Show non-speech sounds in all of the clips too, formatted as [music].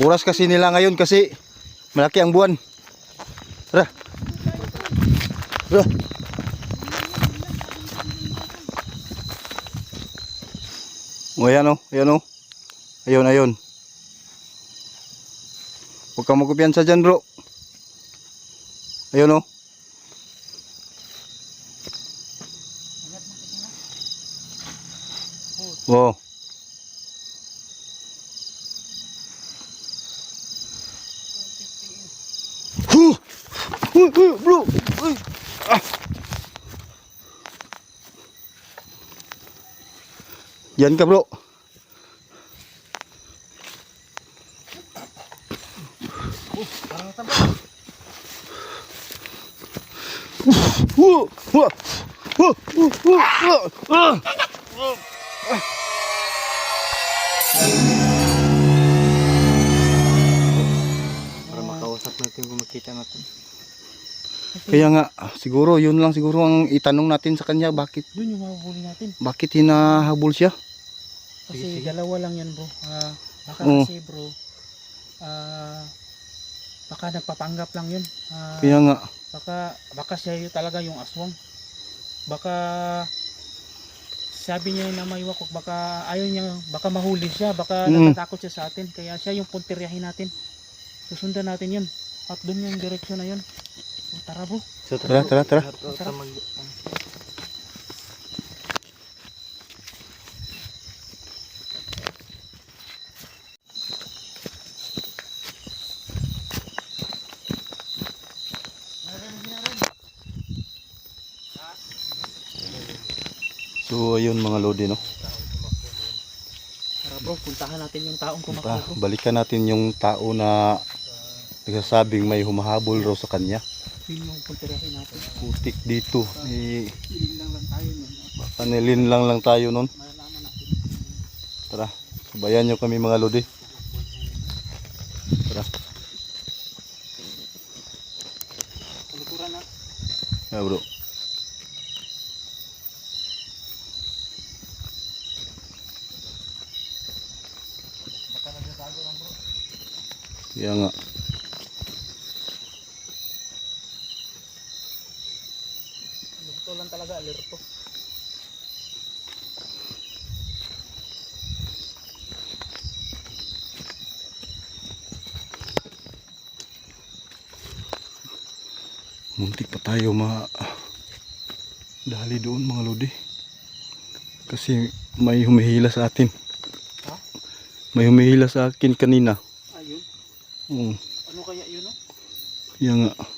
Oras kasi nila ngayon kasi malaki ang buwan. Tara. Tara. O ayan o, ayan o. Ayun, ayun. Huwag kang magkupiyansa dyan bro. Ayun o. Oh. Uy, uy, bro! Uy! Ah! Yan ka bro. Uh, Kaya nga, siguro yun lang siguro ang itanong natin sa kanya bakit Yun yung mahuhuli natin. bakit hinahabol siya? Kasi dalawa lang yan bro. Ah, baka Oo. kasi bro, ah, baka nagpapanggap lang yun. Ah, Kaya nga, baka, baka siya yung talaga yung aswang. Baka sabi niya na may wakok, baka ayaw niya, baka mahuli siya, baka Mm. natatakot siya sa atin. Kaya siya yung puntiryahin natin. Susundan natin yun. At doon yung direksyon na yun. Tara bro. So, Tara, tara, tara. Tara, so ayun mga lodi no. Tara bro, puntahan natin yung taong bro. balikan natin yung tao na nagsasabing may humahabol raw sa kanya. Yun yung puntiryahin natin. Putik dito. Eh, lang lang tayo nun. panilin lang lang tayo nun. Malalaman natin. Tara, sabayan nyo kami mga lodi. Tara. Palikuran na. Yeah, bro. Kaya nga. Gusto talaga alerto. Muntik pa tayo ma dali doon mga lodi. Kasi may humihila sa atin. Ha? May humihila sa akin kanina. Ayun. Oo. Ano kaya yun no? Kaya nga.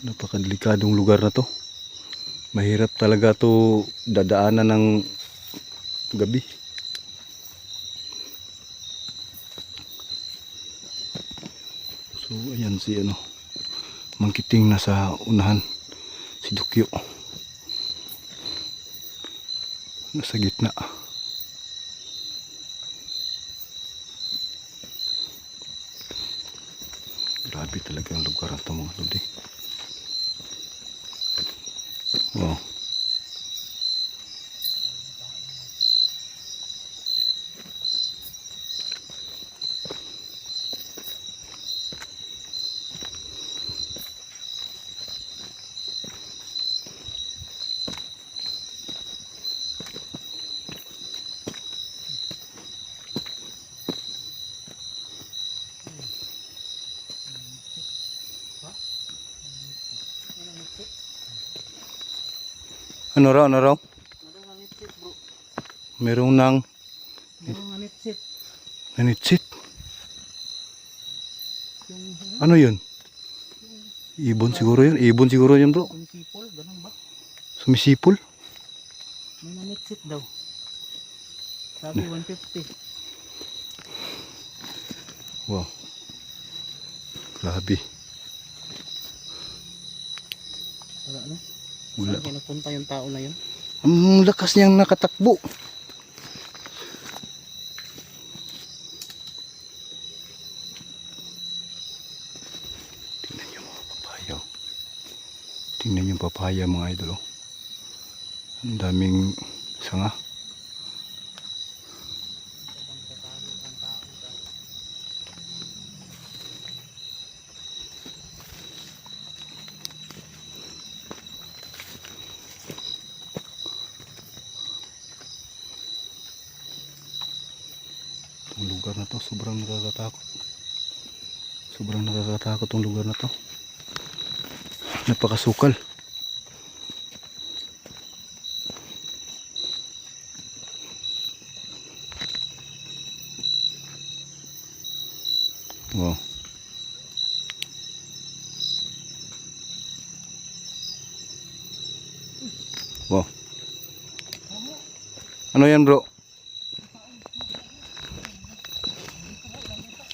Napakadelikadong lugar na to. Mahirap talaga to dadaanan ng gabi. So ayan si ano. Mangkiting nasa unahan. Si Dukyo. Nasa gitna. Grabe talaga ang lugar na ito mga lodi. Wow. Ano raw, ano raw? Merong nanitsit bro. Merong nang Merong nanitsit. nanitsit. Ano yun? Ibon siguro yun. Ibon siguro yun bro. yung sipol, ganun ba? Sumisipol. May nanitsit daw. Sabi 150. Wow. Grabe. Wala no? Wala. Saan kaya nagpunta yung tao na yun? Ang lakas niyang nakatakbo. Tingnan niyo mga papaya. Tingnan niyo papaya mga idol. oh. Ang daming sanga. Lugar na to, sobrang nakakatakot. Sobrang nakakatakot tong lugar na to. Napakasukal. Wow. Wow. Ano yan bro?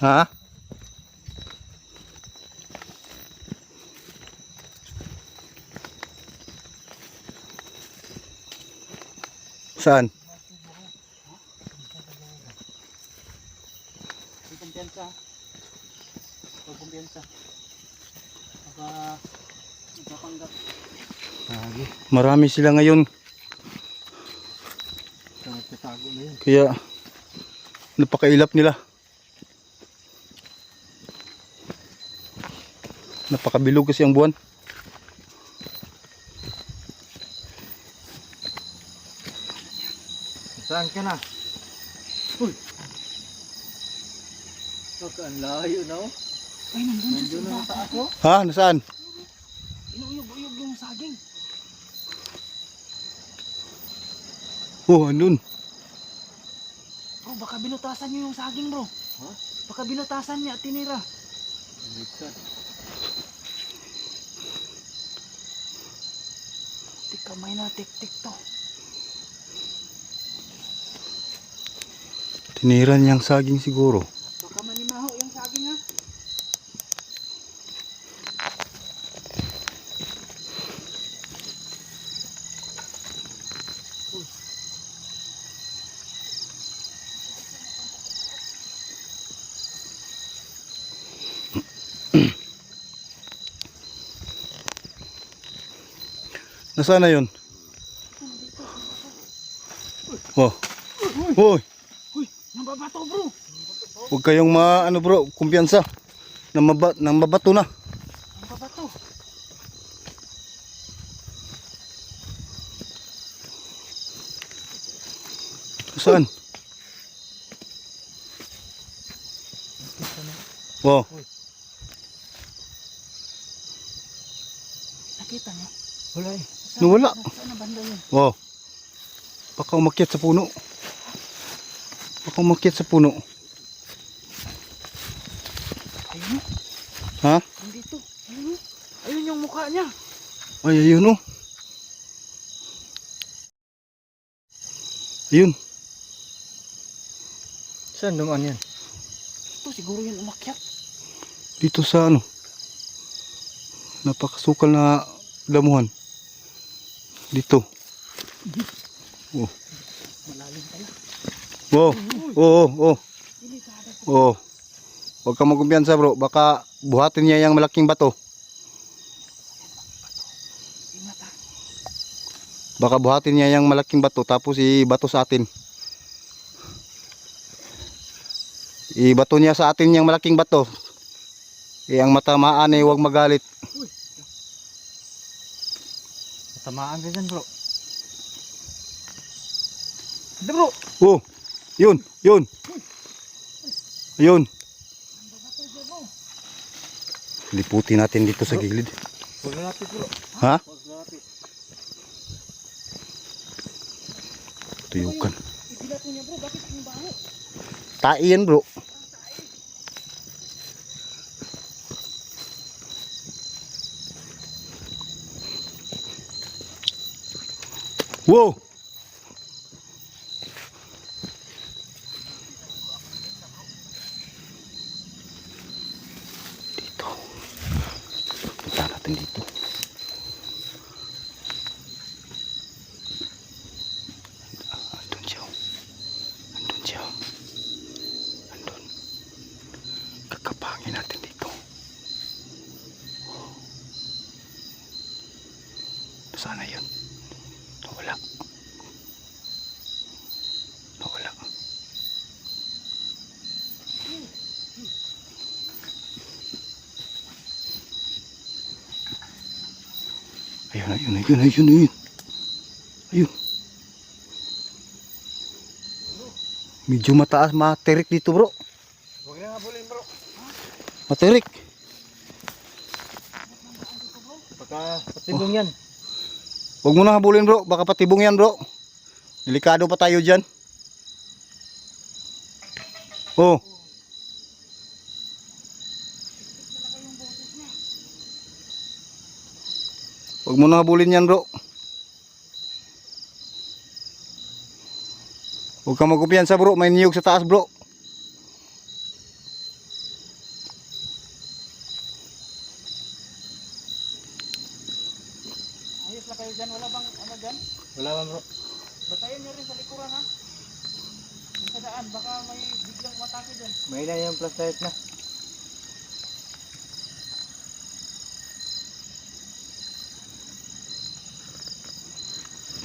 Ha? Saan? Kumpiyansa. Huwag kumpiyansa. Baka magpapanggap. Lagi. Marami sila ngayon. Nagtatago na yun. Kaya napakailap nila. Napakabilog kasi ang buwan. Saan ka na? Uy! Baka ang layo na oh. Ay, nandun Nandun sa na sa ako. Ha? Nasaan? Inuyog-uyog yung saging. Oh, andun. Bro, baka binutasan niyo yung saging bro. Ha? Baka binutasan niya at tinira. Bigkat. Kamay na, tik-tik to. Tinira niyang saging siguro. Baka manimaho yung saging ha. Nasaan na yun? Oh. Hoy, Uy, nababato bro. huwag kayong ma ano bro, kumpiyansa. Nang maba, nang mabato na. Nababato. Saan? Oh, Nakita niyo? Wala eh. Nawala. Oh. Baka umakyat sa puno. Baka umakyat sa puno. Ayun. Ha? Nandito. Ayun o. Ayun yung mukha niya. Ay, ayun oh. Ayun. Saan dumaan yan? Ito siguro yun umakyat. Dito sa ano. Napakasukal na damuhan. Dito. Malalim pala. Oh, oh, oh, oh. Oh. Huwag kang magkumpiyansa bro. Baka buhatin niya yung malaking bato. Baka buhatin niya yung malaking bato tapos i-bato sa atin. I-bato niya sa atin yung malaking bato. Eh, ang matamaan ay huwag magalit. Matamaan ka dyan bro. Hindi bro. Oh, yun, yun. Ayun. Liputin natin dito sa gilid. Huwag na lapit bro. Ha? Huwag na lapit. Tuyukan. Niya bro. Bakit yung baho? Tai yan bro. Wow! Dito. Punta natin dito. Andun siya. oh. Andun siya. Andun. Kakapangin natin dito. Sana yun. Nawala. Nawala. Ayun, ayun, ayun, ayun, ayun. Ayun. Medyo mataas, materik dito bro. Huwag na habulin bro. Materik. Pagka patibong yan. Huwag mo na habulin bro, baka patibong yan bro. Delikado pa tayo dyan. Oh. Huwag mo na habulin yan bro. Huwag kang magkumpiyansa bro, may niyog sa taas bro. Ayos na kayo dyan. Wala bang ano dyan? Wala ba bro? Batayan nyo rin sa likuran ha. Yung sa daan. Baka may biglang matake dyan. May na yung flashlight na.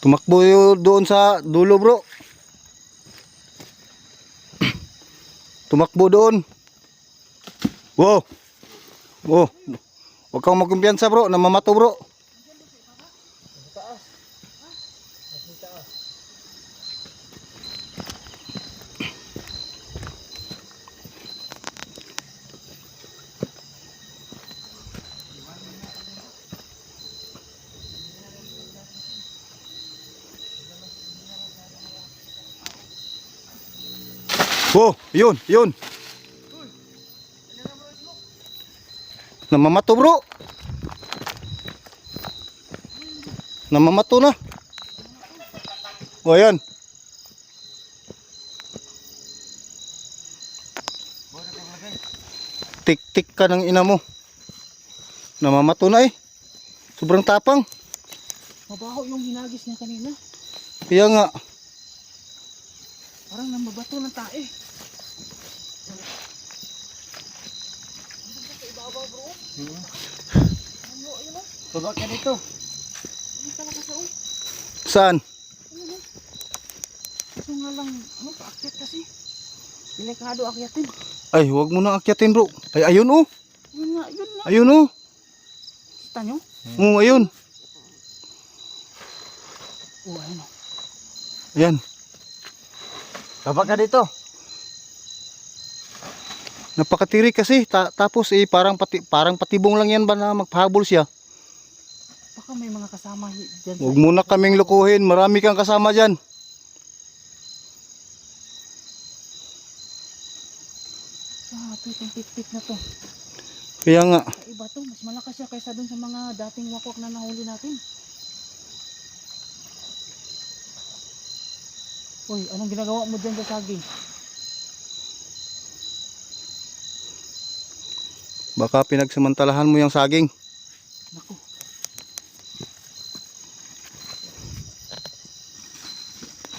Tumakbo doon sa dulo bro. [clears throat] Tumakbo doon. Wow. Wow. Huwag kang magkumpiyansa bro, namamato bro. Oh, yun, yun. Namamato bro. Namamato na. O yan. Tik-tik ka ng ina mo. Namamato na eh. Sobrang tapang. Mabaho yung hinagis niya kanina. Kaya nga. Parang namabato ng tae. Tubak ka dito. Ano talaga sa oh. Saan? Nga lang, ano, paakyat kasi. Delikado akyatin. Ay, huwag mo na akyatin bro. Ay, ayun oh. Yun nga, yun nga. Ayun oh. Kita nyo? Oh, ayun. Oo, ayun o. Ayan. Tubak ka dito. Napakatiri kasi. Ta- tapos eh, parang, pati- parang patibong lang yan ba na magpahabol siya. Baka may mga kasama dyan. Huwag mo na kaming lukuhin. Marami kang kasama dyan. Ah, ito itong tik na to. Kaya nga. Kaiba to. Mas malakas siya kaysa dun sa mga dating wakwak na nahuli natin. Uy, anong ginagawa mo dyan sa saging? Baka pinagsamantalahan mo yung saging. Naku,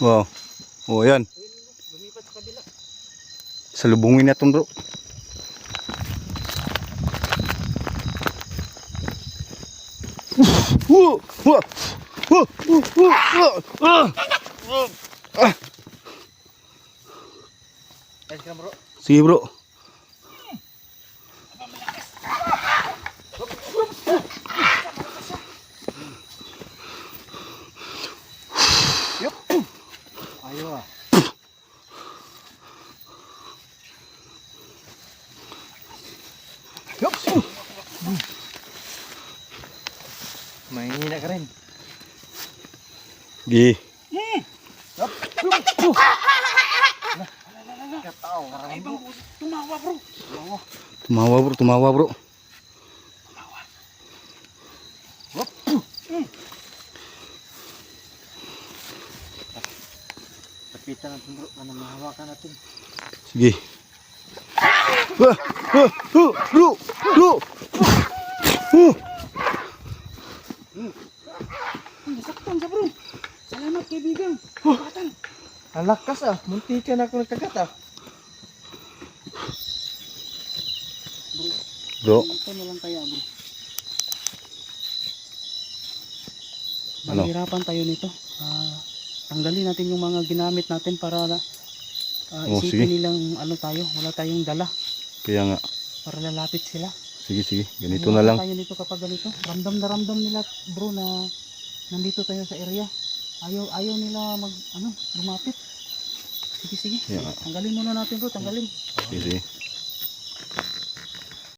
Wow. O yan. lumipat sa kabila. Salubungin na bro. Whoa! Whoa! Whoa! Whoa! Whoa! Ah! Ayos ka bro. Sige bro. Ayaw ah. May hina ka rin. Gi. Tumawa bro, tumawa bro. Lapitan natin bro, ano mahawakan natin. Sige. Wah! Wah! Bro! Bro! Bro! Ang nasaktan siya bro. Salamat kaibigan. Batan. Ang lakas ah, munti ka na ako nagkagat ah. Bro, Ito na lang kaya bro. Ano? Mahirapan tayo nito. Ah, tanggalin natin yung mga ginamit natin para ah, Oh, isipin sige. nilang ano tayo, wala tayong dala kaya nga. para lalapit sila. Sige, sige. Ganito na lang. tayo nito kapag ganito. Ramdam na ramdam nila bro na nandito tayo sa area. Ayaw ayaw nila mag ano, lumapit. Sige, sige. Yeah. Tanggalin muna natin bro, tanggalin. Sige, sige.